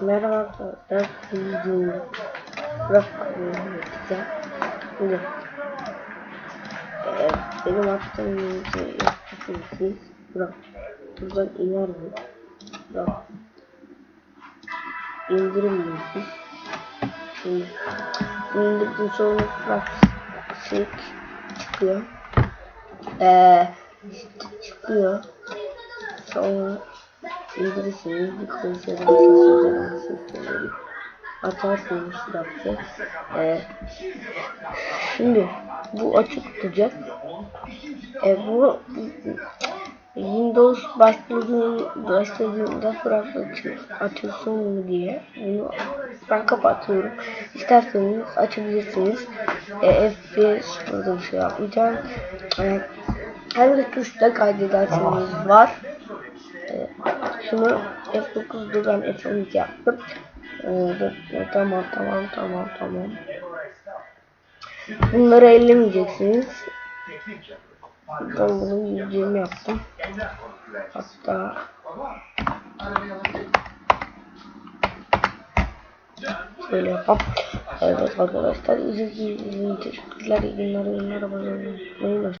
Merhaba arkadaşlar. Bugün Rock'ı Şimdi e, benim attığım linki yapıyorsunuz. Bırak. Buradan iner mi? Bırak. İndirim linki. Şimdi indirdikten sonra Frapsik çıkıyor. Eee çıkıyor. Sonra indirirsiniz bir konuşuyorum mesajları sesleri atarsınız Fraps'e. Eee şimdi bu açık tutacak. E, bu Windows başladığında, başladığında Fraps'ı açılsın mı diye bunu ben kapatıyorum. İsterseniz açabilirsiniz. E, FPS burada bir şey yapmayacağım. E, hangi tuşta kaydedersiniz var. Şunu F9'da ben F12 yaptım. E, de- tamam tamam tamam tamam. Bunları ellemeyeceksiniz. Ben bunu 120 yaptım. Hatta şöyle yapalım. Evet arkadaşlar izlediğiniz için teşekkürler. İyi günler, iyi günler. Abone olmayı.